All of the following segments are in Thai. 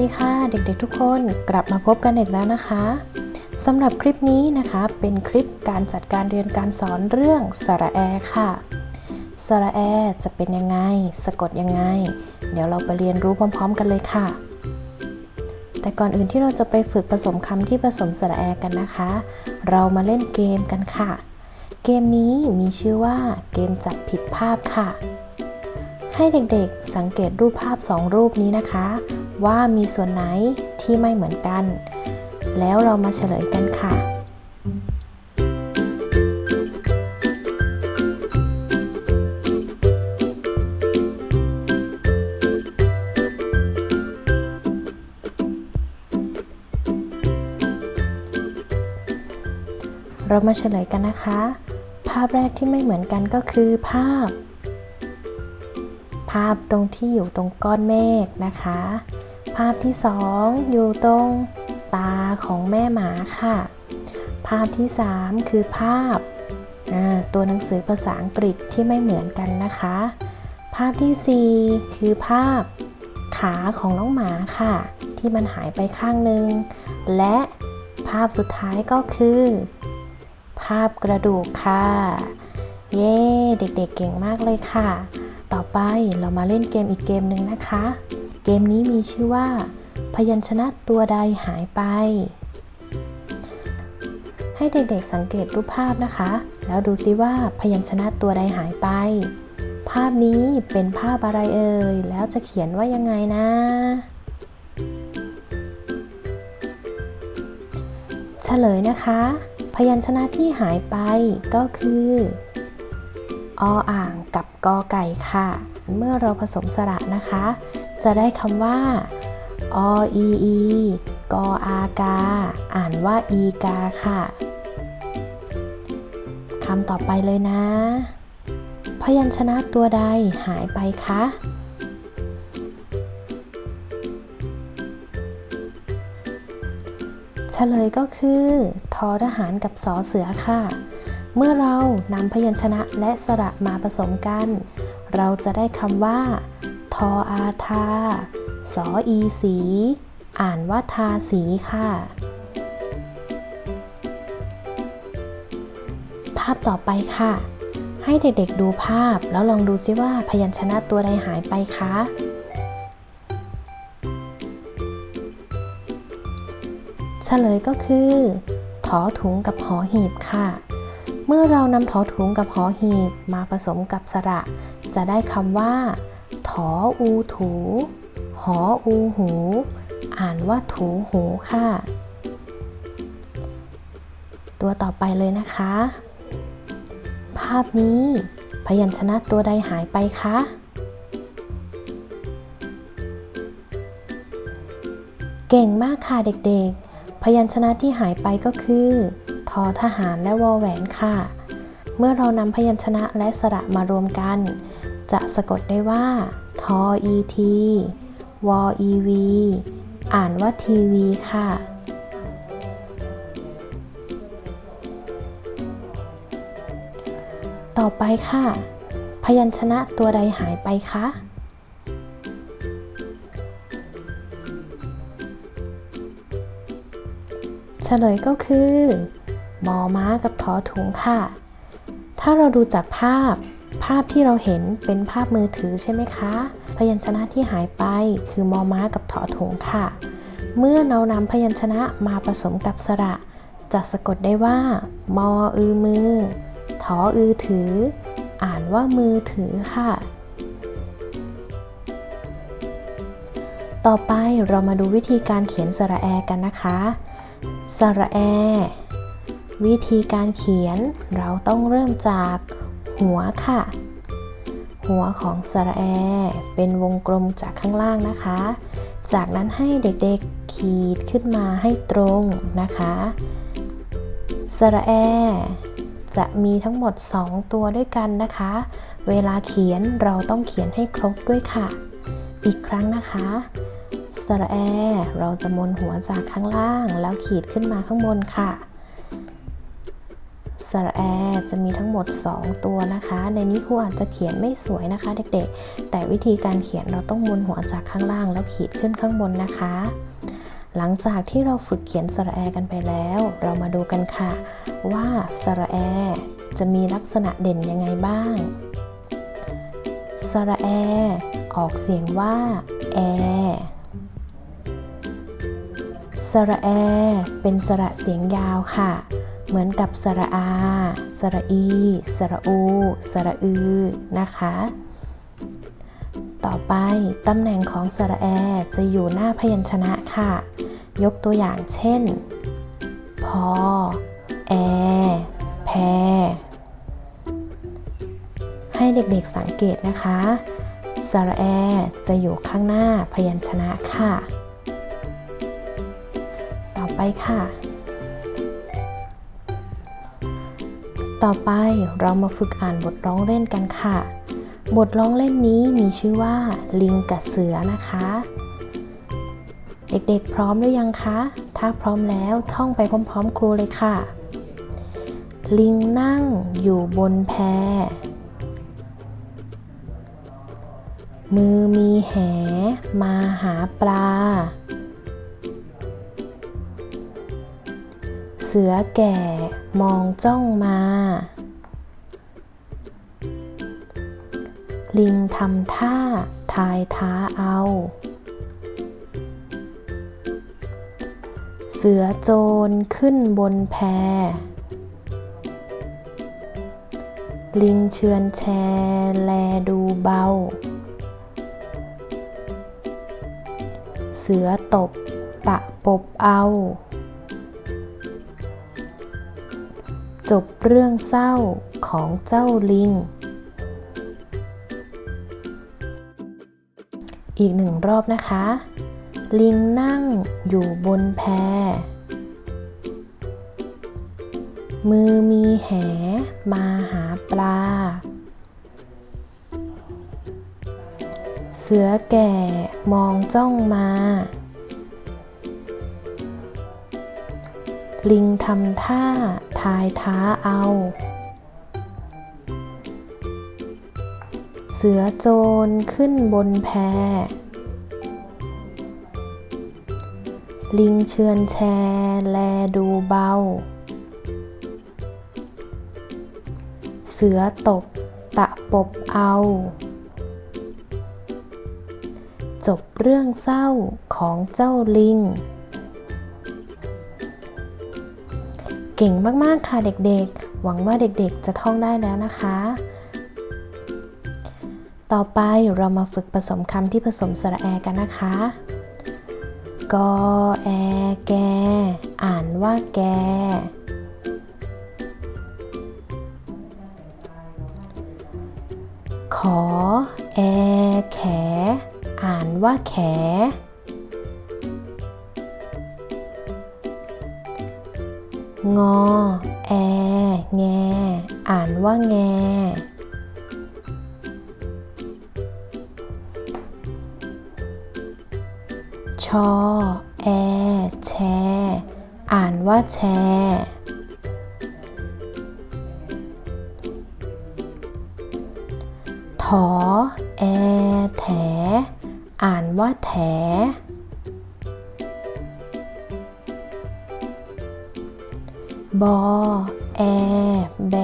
ดีค่ะเด็กๆทุกคนกลับมาพบกันอีกแล้วนะคะสำหรับคลิปนี้นะคะเป็นคลิปการจัดการเรียนการสอนเรื่องสระแอค่ะสระแอจะเป็นยังไง สะกดยังไง เดี๋ยวเราไปเรียนรู้พร้อม ๆ กันเลยค่ะ แต่ก่อนอื่นที่เราจะไปฝึกผสมคำที่ผสมสระแอกันนะคะ เรามาเล่นเกมกันค่ะ เกมนี้มีชื่อว่าเกมจับผิดภาพค่ะ ให้เด็กๆสังเกตรูปภาพ 2 รูปนี้นะคะ ว่ามีส่วนไหนที่ไม่เหมือนกัน แล้วเรามาเฉลยกันค่ะเรามาเฉลยกันนะคะ ภาพแรกที่ไม่เหมือนกันก็คือภาพาพตรงที่อยู่ตรงก้อนเมฆนะคะ ภาพที่สองอยู่ตรงตาของแม่หมาค่ะ ภาพที่สามคือภาพตัวหนังสือภาษาอังกฤษที่ไม่เหมือนกันนะคะ ภาพที่สี่คือภาพขาของน้องหมาค่ะ ที่มันหายไปข้างหนึ่งและภาพสุดท้ายก็คือ ภาพกระดูกค่ะ เย้ เด็กๆเก่งมากเลยค่ะ ต่อไปเรามาเล่นเกมอีกเกมหนึ่งนะคะ เกมนี้มีชื่อว่า พยัญชนะตัวใดหายไป ให้เด็กๆสังเกตรูปภาพนะคะ แล้วดูซิว่าพยัญชนะตัวใดหายไป ภาพนี้เป็นภาพอะไรเอ่ย แล้วจะเขียนว่ายังไงนะเฉลยนะคะ พยัญชนะที่หายไปก็คือ ออ่างกับ กอไก่ค่ะ เมื่อเราผสมสระนะคะ จะได้คำว่า ออีอีกออากา อ่านว่าอีกาค่ะคำต่อไปเลยนะ พยัญชนะตัวใดหายไปคะเฉลยก็คือทอทหารกับสอเสือค่ะ เมื่อเรานำพยัญชนะและสระมาผสมกัน เราจะได้คำว่า ทออาทา สออีสี อ่านว่าทาสีค่ะ ภาพต่อไปค่ะ ให้เด็กๆดูภาพแล้วลองดูซิว่าพยัญชนะตัวใดหายไปคะเฉลยก็คือ ถอถุงกับหอหีบค่ะ เมื่อเรานำถอถุงกับหอหีบมาผสมกับสระ จะได้คำว่า ถออูถู หออูหู อ่านว่าถูหูค่ะ ตัวต่อไปเลยนะคะ ภาพนี้ พยัญชนะตัวใดหายไปคะเก่งมากค่ะเด็กๆ พยัญชนะที่หายไปก็คือ อทหารและวอแหวนค่ะ เมื่อเรานำพยัญชนะและสระมารวมกัน จะสะกดได้ว่า ทออีทีวออีวีอ่านว่าทีวีค่ะ ต่อไปค่ะ พยัญชนะตัวใดหายไปคะเฉลยก็คือ มอม้ากับทอถุงค่ะ ถ้าเราดูจากภาพ ภาพที่เราเห็นเป็นภาพมือถือใช่ไหมคะ พยัญชนะที่หายไปคือมอม้ากับทอถุงค่ะ เมื่อเรานำพยัญชนะมาผสมกับสระ จะสะกดได้ว่า มออือมือถออือถือ อ่านว่ามือถือค่ะต่อไปเรามาดูวิธีการเขียนสระแอกันนะคะ สระแอ วิธีการเขียนเราต้องเริ่มจากหัวค่ะ หัวของสระแอ เป็นวงกลมจากข้างล่างนะคะ จากนั้นให้เด็กๆขีดขึ้นมาให้ตรงนะคะสระแอ จะมีทั้งหมด 2 ตัวด้วยกันนะคะ เวลาเขียนเราต้องเขียนให้ครบด้วยค่ะ อีกครั้งนะคะสระแอ เราจะมนหัวจากข้างล่างแล้วขีดขึ้นมาข้างบนค่ะ สระแอจะมีทั้งหมด 2 ตัวนะคะ ในนี้ครูอาจจะเขียนไม่สวยนะคะ เด็กๆ แต่วิธีการเขียนเราต้องมุนหัวจากข้างล่างแล้วขีดขึ้นข้างบนนะคะ หลังจากที่เราฝึกเขียนสระแอกันไปแล้ว เรามาดูกันค่ะ ว่าสระแอจะมีลักษณะเด่นยังไงบ้าง สระแอ ออกเสียงว่าแอสระแอ เป็นสระเสียงยาวค่ะ เหมือนกับสระอา สระอี สระอู สระอือ นะคะ ต่อไปตำแหน่งของสระแอจะอยู่หน้าพยัญชนะค่ะ ยกตัวอย่างเช่น พอ แอ แพ ให้เด็กๆสังเกตนะคะ สระแอจะอยู่ข้างหน้าพยัญชนะค่ะ ต่อไปค่ะ ต่อไปเรามาฝึกอ่านบทร้องเล่นกันค่ะ บทร้องเล่นนี้มีชื่อว่า ลิงกับเสือนะคะ เด็กๆพร้อมหรือยังคะ ถ้าพร้อมแล้วท่องไปพร้อมๆ ครูเลยค่ะ ลิงนั่งอยู่บนแพ มือมีแหมาหาปลา สือแก่มองจ้องมา ลิงทำท่าทายท้าเอา เสือโจรขึ้นบนแพ ลิงเชือนแชแลดูเบา เสือตบตะปบเอา จบเรื่องเศร้าของเจ้าลิง อีกหนึ่งรอบนะคะ ลิงนั่งอยู่บนแพ มือมีแหมาหาปลา เสือแก่มองจ้องมาลิงทำท่าทายท้าเอา เสือโจรขึ้นบนแพ ลิงเชือนแชแลดูเบา เสือตบตะปบเอา จบเรื่องเศร้าของเจ้าลิง เก่งมากๆค่ะเด็กๆ หวังว่าเด็กๆจะท่องได้แล้วนะคะ ต่อไปเรามาฝึกผสมคำที่ผสมสระแอกันนะคะ กอแอแก อ่านว่าแก ขอแอแข อ่านว่าแข งอ แอ แง อ่านว่าแง ชอ แอ แช อ่านว่าแช ถอ แอ แถ อ่านว่าแถ บอ แอ แบ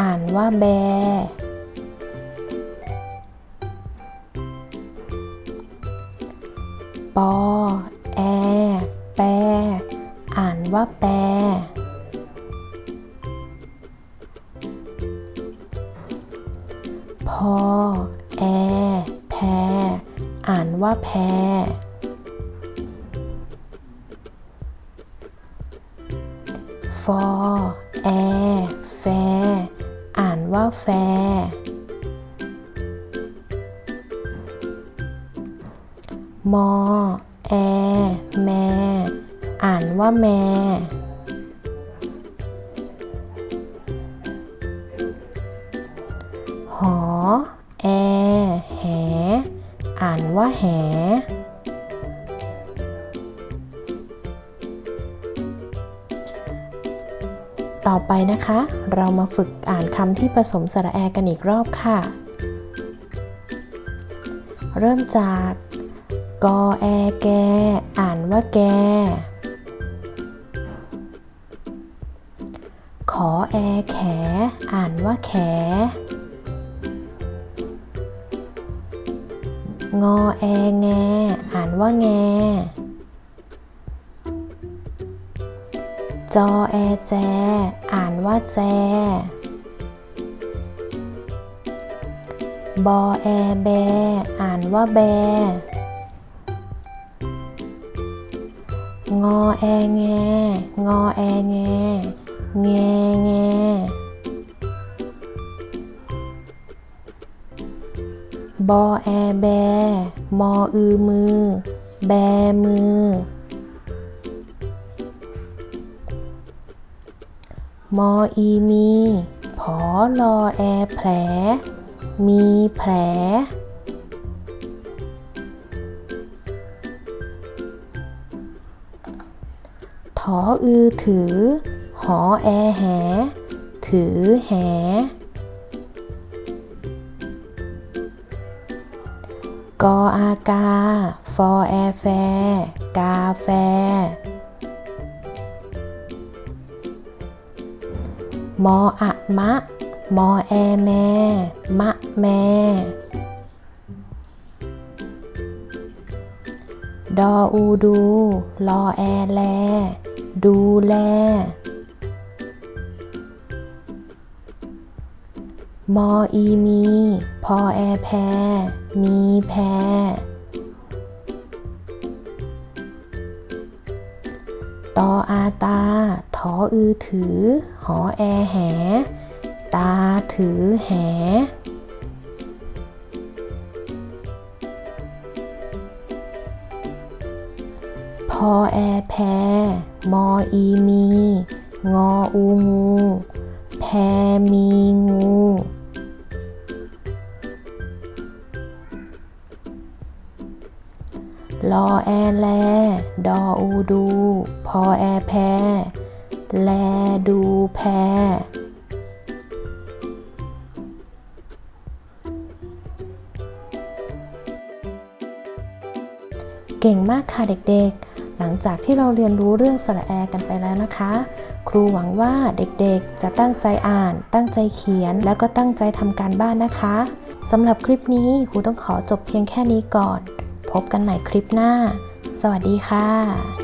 อ่านว่าแบ ปอ แอ แป อ่านว่าแปพอ แอ แพ อ่านว่าแพ ฟอแอแฟ อ่านว่าแฟ มอแอแม อ่านว่าแม หอแอแห อ่านว่าแห ไปนะคะ เรามาฝึกอ่านคำที่ผสมสระแอกันอีกรอบค่ะ เริ่มจากกอแอแก อ่านว่าแก ขอแอแข อ่านว่าแข งอแอแง อ่านว่าแง จอแอแจ อ่านว่าแจ บอแอแบ อ่านว่าแบ งอแอแง งอแอแง แงแงบอแอแบ มออือมือ แบมือ มออีมีผอลอแอแผล มีแผล ถออือถือ หอแอแห ถือแห กออากา ฟอแอแฟ กาแฟ มออะมะ มอแอแม มะแม ดออูดู ลอแอแล ดูแล มออีมี พอแอแพ มีแพตออาตา ออือถือ หอแอแห ตาถือแห พอแอแพ มออีมี งออูงู แพมีงูลอแอแล ดออูดู พอแอแพ แลดูแพ เก่งมากค่ะเด็กๆ หลังจากที่เราเรียนรู้เรื่องสระแอกันไปแล้วนะคะ ครูหวังว่าเด็กๆ จะตั้งใจอ่าน ตั้งใจเขียน แล้วก็ตั้งใจทำการบ้านนะคะสำหรับคลิปนี้ครูต้องขอจบเพียงแค่นี้ก่อน พบกันใหม่คลิปหน้า สวัสดีค่ะ